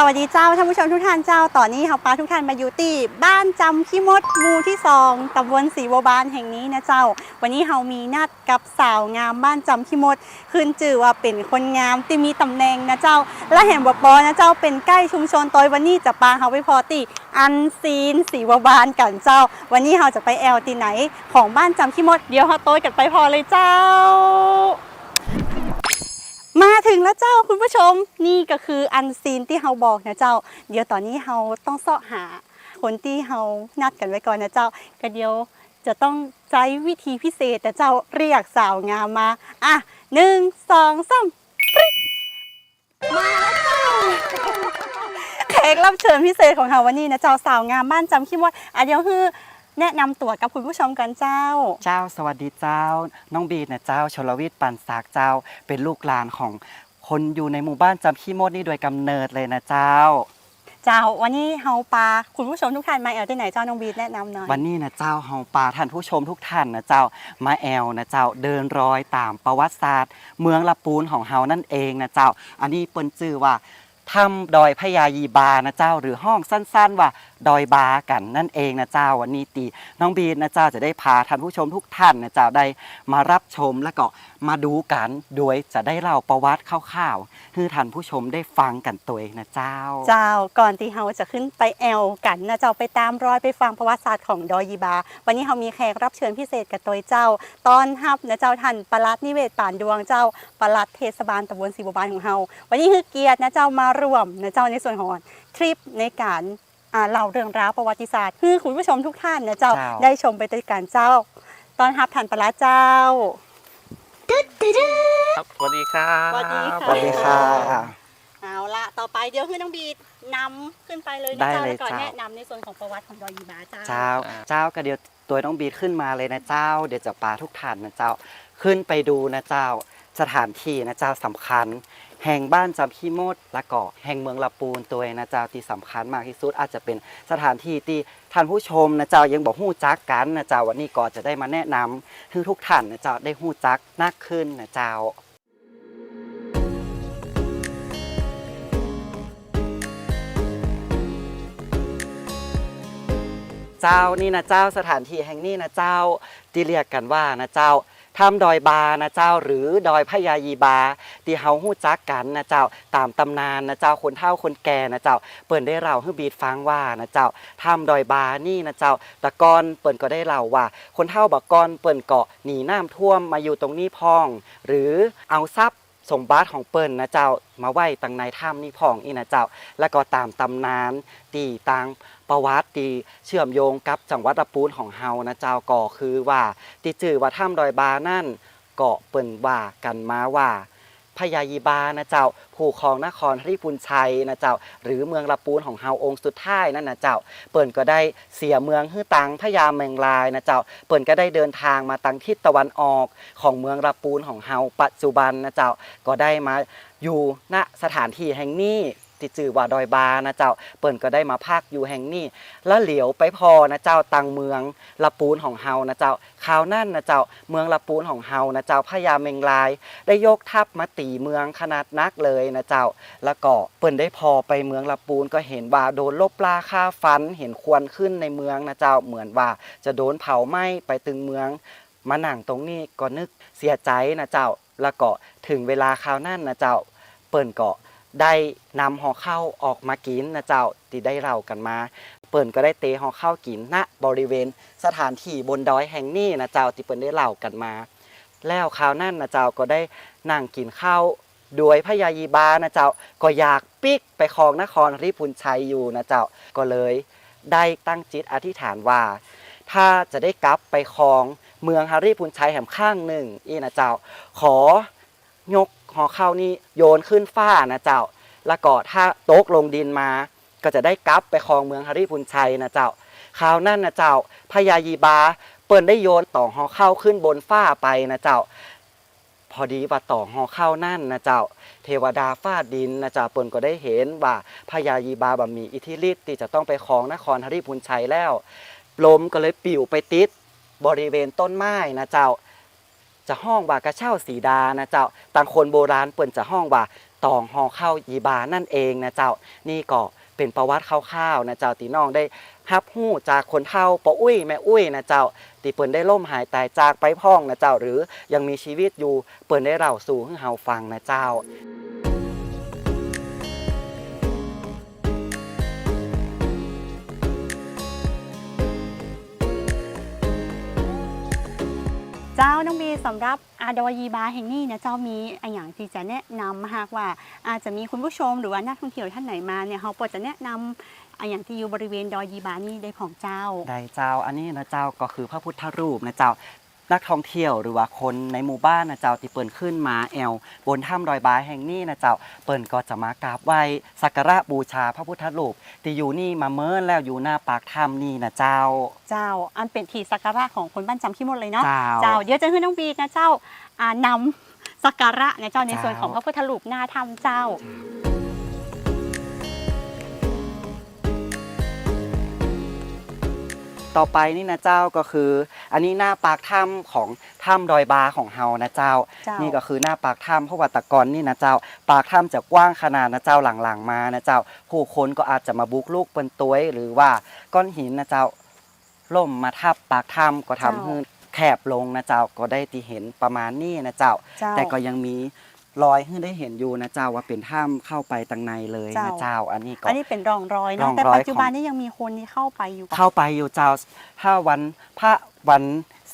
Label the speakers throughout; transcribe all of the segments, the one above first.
Speaker 1: สวัสดีเจ้าท่านผู้ชมทุกท่านเจ้าตอนนี้เราพาทุกท่านมาอยู่ที่บ้านจำขี้มดหมู่ที่สองตำบลศรีบัวบานแห่งนี้นะเจ้า วันนี้เรามีนัดกับสาวงามบ้านจำขี้มดขึ้นชื่อว่าเป็นคนงามที่มีตำแหน่งนะเจ้า และแห่งบอกบอนะเจ้าเป็นใกล้ชุมชนตอยวันนี้จะปาเขาไปพอตีอันซีนศรีบัวบานกันเจ้า วันนี้เราจะไปแอลที่ไหนของบ้านจำขี้มดเดี๋ยวเราโต้ยกันไปพอเลยเจ้า มาถึงแล้วเจ้าคุณผู้ชมนี่ก็คืออันซีนที่เฮาบอกนะเจ้า เดี๋ยวตอนนี้เฮาต้องเสาะหาคนที่เฮานัดกันไว้ก่อนนะเจ้าก็เดี๋ยวจะต้องใช้วิธีพิเศษแต่เจ้าเรียกสาวงามมาอะหนึ่งสองสามมาแล้วเจ้าแขกรับเชิญพิเศษของเราวันนี้นะเจ้าสาวงามบ้านจำขี้มดอะเดี๋ยวคือ แนะนำตัวกับคุณผู้ชมกันเจ้า
Speaker 2: เจ้าสวัสดีเจ้า น้องบีนะเจ้าชลวิทย์ปันสากเจ้า เป็นลูกหลานของคนอยู่ในหมู่บ้านจำขี้มดนี่โดยกำเนิดเลยนะเจ้า
Speaker 1: เจ้าวันนี้เฮาปาคุณผู้ชมทุกท่านมาแอลที่ไหนเจ้าน้องบีแนะนำหน่อย
Speaker 2: วันนี้นะเจ้าเฮาปาท่านผู้ชมทุกท่านนะเจ้ามาแอลนะเจ้าเดินรอยตามประวัติศาสตร์ เมืองละปูนของเฮานั่นเองนะเจ้า อันนี้เปิ้นชื่อว่า ถ้ำดอยพญายีบานะเจ้า หรือห้องสั้น ๆ ว่าดอยบากันนั่นเองนะเจ้าวันนี้ตีน้องบีนะเจ้าจะได้พาท่านผู้ชมทุกท่านนะเจ้าได้มารับชมแล้วก็มาดูกันโดยจะได้เล่าประวัติคร่าวๆให้ท่านผู้ชมได้ฟังกันตัวเองนะเจ้า
Speaker 1: เจ้าก่อนที่เฮาจะขึ้นไปแอลกันนะเจ้าไปตามรอยไปฟังประวัติศาสตร์ของดอยยีบา วันนี้เฮามีแขกรับเชิญพิเศษกับตัวเจ้าตอนฮับนะเจ้าท่านประลัดนิเวศป่านดวงเจ้าประลัดเทศบาลตำบลศรีบัวบานของเฮาวันนี้คือเกียรตินะเจ้ามารวมนะเจ้าในส่วนของทริปในการอ่าเล่าเรื่องราวประวัติศาสตร์คือคุณผู้ชมทุกท่านนะเจ้า
Speaker 2: เจ้า
Speaker 1: ได้ชมไปด้วยกันเจ้า ตอนฮับท่านปลัดเจ้า
Speaker 3: ครับสวัสดีครับ
Speaker 1: สวัสดีค่ะ
Speaker 2: สวัสดีค่ะ
Speaker 1: เอาละต่อไปเดี๋ยวให้น้องบีนำขึ้นไปเลยนะ
Speaker 2: ได้
Speaker 1: เจ้า
Speaker 2: เลย
Speaker 1: แล้วก่อน
Speaker 2: เจ้า
Speaker 1: แนะนำในส่วนของประวัติของดอยยีบาเจ้า
Speaker 2: เจ้าเจ้าก็เดี๋ยวตัวน้องบีขึ้นมาเลยนะเจ้า เดี๋ยวจะปาทุกท่านนะเจ้าขึ้นไปดูนะเจ้า สถานที่นะเจ้าสำคัญ แห่งบ้านจำขี้มดและเก็แห่งเมืองละปูนตัวเองนะเจ้าที่สำคัญมากที่สุดอาจจะเป็นสถานที่ที่ท่านผู้ชมนะเจ้ายังบอกหู้จักกันนะเจ้าวันนี้ก็จะได้มาแนะนำให้ทุกท่านนะเจ้าได้หู้จักนักขึ้นนะเจ้า เจ้านี่นะเจ้าสถานที่แห่งนี้นะเจ้าที่เรียกกันว่านะเจ้า ถ้ำดอยบานะเจ้าหรือดอยพญายีบาที่เฮาฮู้จักกันนะเจ้าตามตำนานนะเจ้าคนเฒ่าคนแก่นะเจ้าเปิ่นได้เล่าให้บีดฟังว่านะเจ้าถ้ำดอยบานี่นะเจ้าตะกอนเปิ่นก็ได้เล่าว่า คนเฒ่าบักกอนเปิ่นเกาะหนีน้ำท่วมมาอยู่ตรงนี้พอง หรือเอาทรัพย์สมบัติของเปิ่นนะเจ้ามาไหว้ตังในถ้ำนี่พองอีนะเจ้า แล้วก็ตามตำนานตีตาง ประวัติที่เชื่อมโยงกับจังหวัดลำปูนของเฮานะเจ้าก็คือว่าที่จื่อว่าถ้ำดอยบานั่นก็เปิ่นว่ากันมาว่าพญายีบานะเจ้าผู้ครองนครริพุนชัยนะเจ้าหรือเมืองลำปูนของเฮาองค์สุดท้ายนั่นนะเจ้า เปิ่นก็ได้เสียเมืองฮื้อตังพญาเมงลายนะเจ้า เปิ่นก็ได้เดินทางมาตังทิศตะวันออกของเมืองลำปูนของเฮาปัจจุบันนะเจ้าก็ได้มาอยู่ณสถานที่แห่งนี้ ที่จื่อว่าดอยบานะเจ้า เปิ่นก็ได้มาพักอยู่แห่งนี้แล้วเหลียวไปพอนะเจ้าตังเมืองละปูนของเฮานะเจ้าข่าวนั่นนะเจ้าเมืองละปูนของเฮานะเจ้าพญาเมงลาย ได้ยกทัพมาตีเมืองขนาดนักเลยนะเจ้า แล้วก็เปิ่นได้พอไปเมืองละปูนก็เห็นว่าโดนลบลาฆ่าฟันเห็นควันขึ้นในเมืองนะเจ้าเหมือนว่าจะโดนเผาไหม้ไปตึงเมืองมาหนังตรงนี้ก็นึกเสียใจนะเจ้าแล้วก็ถึงเวลาข่าวนั่นนะเจ้า เปิ่นก็ ได้นำห่อข้าวออกมากินนะเจ้าที่ได้เล่ากันมา เปิ่นก็ได้เตะห่อข้าวกินณบริเวณสถานที่บนดอยแห่งนี้นะเจ้าที่เปิ่นได้เล่ากันมา แล้วคราวนั้นนะเจ้าก็ได้นั่งกินข้าวด้วยพญายีบานะเจ้าก็อยากปิกไปครองนครริพุนชัยอยู่นะเจ้าก็เลยได้ตั้งจิตอธิษฐานว่า ถ้าจะได้กลับไปครองเมืองฮาริพุนชัยแห่งข้างหนึ่งอีนะเจ้า ขอยก หอข้าวนี่โยนขึ้นฟ้านะเจ้า แล้วก็ถ้าโต๊กลงดินมา ก็จะได้กลับไปครองเมืองฮาริพุนชัยนะเจ้าคราวนั้นนะเจ้าพญายีบา เปิ้นได้โยนต่อหอเข้าขึ้นบนฟ้าไปนะเจ้า พอดีว่าต่อหอเข้านั่นนะเจ้า เทวดาฟาดดินนะเจ้าเปิ้นก็ได้เห็นว่าพญายีบาบะมีอิทธิฤทธิ์ที่จะต้องไปครองนครฮาริพุนชัยแล้วลมก็เลยปิวไปติดบริเวณต้นไม้นะเจ้า จะห้องว่ากระเช่าสีดานะเจ้าต่างคนโบราณเปิ่นจะห้องว่าตองหอเข้ายีบานั่นเองนะเจ้า นี่ก็เป็นประวัติคร่าวๆนะเจ้าตีน้องได้ฮับหู้จากคนเฒ่าปออุ้ยแม่อุ้ยนะเจ้าตีเปิ่นได้ล่มหายตายจากไปพ่องนะเจ้าหรือยังมีชีวิตอยู่เปิ่นได้เล่าสู่ให้เฮาฟังนะเจ้า
Speaker 1: สำหรับอาดอยยีบาแห่งนี้นะเจ้ามีอะอย่างที่จะแนะนำหากว่า อาจจะมีคุณผู้ชมหรือว่านักท่องเที่ยวท่านไหนมาเนี่ยเขาปจะแนะนำอะอย่างที่อยู่บริเวณดอยยีบานี่ได้ของเจ้า
Speaker 2: ได้เจ้าอันนี้นะเจ้าก็คือพระพุทธรูปนะเจ้า นักท่องเที่ยวหรือว่าคนในหมู่บ้านนะเจ้าที่เปิ่นขึ้นมาแอวบนถ้ำดอยบายแห่งนี้นะเจ้าเปิ่นก็จะมากราบไหว้สักการะบูชาพระพุทธรูปที่อยู่นี่มาเมินแล้วอยู่หน้าปากถ้ำนี่นะเจ้า
Speaker 1: เจ้าอันเป็นที่สักการะของคนบ้านจำขี้มดเลยเนาะ
Speaker 2: เจ้า
Speaker 1: เจ้าเดี๋ยวจะให้น้องบีนะเจ้าอ่านำสักการะนะเจ้าใน
Speaker 2: เจ้า
Speaker 1: ส่วนของพระพุทธรูปหน้าถ้ำเจ้า
Speaker 2: ต่อไปนี่นะเจ้าก็คือ อันนี้หน้าปากถ้ำของถ้ำดอยบาของเฮานะเจ้า
Speaker 1: เจ้า
Speaker 2: นี่ก็คือหน้าปากถ้ำเพราะว่าแตะกอนนี่นะเจ้า ปากถ้ำจะกว้างขนาดนะเจ้าหลังๆมานะเจ้า ผู้คนก็อาจจะมาบุกลูกเป็นตัวยหรือว่าก้อนหินนะเจ้าล่มมาทับปากถ้ำก็ทำให้แคบลงนะเจ้าก็ได้ที่เห็นประมาณนี้นะเจ้า
Speaker 1: เจ้า
Speaker 2: แต่ก็ยังมี รอยให้ได้เห็นอยู่นะเจ้าว่าเป็นถ้ำเข้าไปตังในเลยนะ
Speaker 1: เจ้า
Speaker 2: เจ้าอันนี้ก็
Speaker 1: อันนี้เป็นรองรอย
Speaker 2: ร่
Speaker 1: เนาะ
Speaker 2: อง
Speaker 1: แต่
Speaker 2: รอย
Speaker 1: ปัจจุบัน
Speaker 2: ของ
Speaker 1: นี้ยังมีคนที่เข้าไปอยู่ปะ
Speaker 2: เข้าไปอยู่เจ้าถ้าวันพระวัน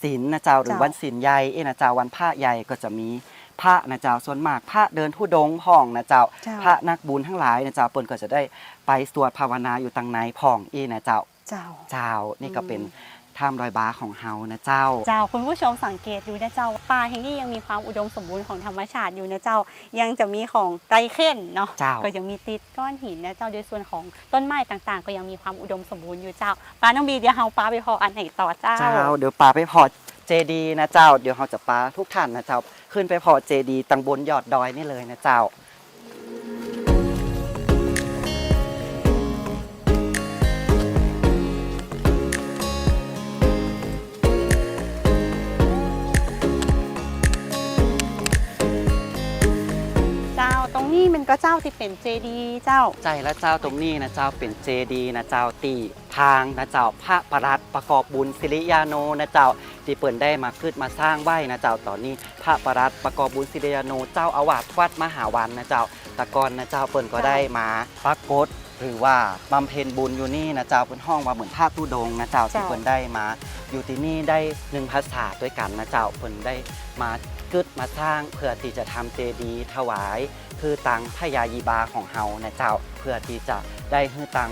Speaker 2: ศีลนะเจ้าหรือ
Speaker 1: เจ้า
Speaker 2: วันศีลใหญ่เอ้นะเจ้าวันพระใหญ่ก็จะมีพระนะเจ้าส่วนมากพระเดินทุดงค์พ่องนะเจ้า
Speaker 1: เจ้า
Speaker 2: พระนักบุญทั้งหลายนะเจ้าเปิ้นก็จะได้ไปสวดภาวนาอยู่ตังในพ่องอีนะเจ้า
Speaker 1: เจ้า
Speaker 2: เจ้านี่ก็เป็น
Speaker 1: อืม
Speaker 2: ถ้ำดอยบาของเฮานะเจ้า
Speaker 1: เจ้าคุณผู้ชมสังเกตดูนะเจ้าป่าแห่งนี้ยังมีความอุดมสมบูรณ์ของธรรมชาติอยู่นะเจ้า ยังจะมีของไตรเข่นเนาะ
Speaker 2: เจ้า
Speaker 1: ก็ยังมีติดก้อนหินนะเจ้าโดยส่วนของต้นไม้ต่างๆ ก็ยังมีความอุดมสมบูรณ์อยู่เจ้าปลาน้องบีเดี๋ยวเฮาปลาไปพออันไหนต่อเจ้า
Speaker 2: เจ้าเดี๋ยวปาไปพอเจดีนะเจ้า เดี๋ยวเราจะปาทุกท่านนะเจ้า ขึ้นไปพอเจดีตังบนยอดดอยนี่เลยนะเจ้า
Speaker 1: ก็เจ้าที่เป็นเจดีเจ้า
Speaker 2: ใจและเจ้าตรงนี้นะเจ้าเป็นเจดีย์นะเจ้าตีทางนะเจ้าพระประหลัดประกอบบุญศิริยาโนนะเจ้าที่เปิ่นได้มาขึ้นมาสร้างไหวนะเจ้าตอนนี้ พระประหลัดประกอบบุญศิริยาโนเจ้าอาวาสวัดมหาวันนะเจ้าตะกอนนะเจ้าเปิ่นก็ได้มาปรากฏหรือว่าบำเพ็ญบุญอยู่นี่นะเจ้าเป็นห้องว่าเหมือนพระตุดงนะเจ้าที่
Speaker 1: เจ้า
Speaker 2: เปิ่นได้มา อยู่ที่นี่ได้หนึ่งภาษาด้วยกันนะเจ้าเปิ่นได้มา กึดมาสร้างเพื่อที่จะทำเจดีย์ถวาย คือตังพญายีบาของเฮานะเจ้า เพื่อที่จะได้ฮือตัง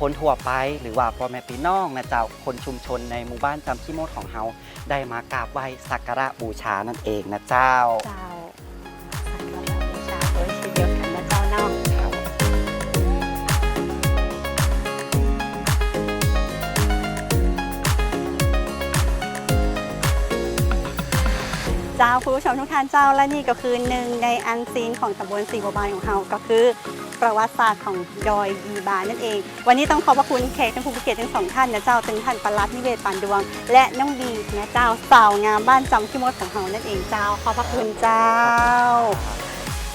Speaker 2: คนทั่วไป หรือว่าพ่อแม่พี่น้องนะเจ้าคนชุมชนในหมู่บ้านจำขี้โมดของเฮาได้มากราบไหว้สักการะบูชานั่นเองนะเจ้า
Speaker 1: จ้าคุณผู้ชมทุกท่านเจ้าและนี่ก็คือหนึ่งในอันซีนของตำบลสีบัวบานของเราก็คือ ประวัติศาสตร์ของดอยยีบานนั่นเอง วันนี้ต้องขอบพระคุณแขกทั้งผู้เกียรติทั้งสองท่านนะเจ้าถึงท่านปลัดนิเวศปานดวง และน้องบีนะเจ้าสาวงามบ้านจำขี้มดของเรานั่นเองเจ้าขอบพระคุณเจ้า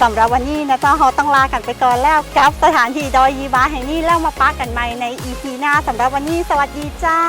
Speaker 1: สำหรับวันนี้นะเจ้าเราต้องลากันไปก่อนแล้วกับสถานที่ดอยยีบาแห่งนี้แล้วมาปะกันใหม่ในอีพีหน้าสำหรับวันนี้สวัสดีเจ้า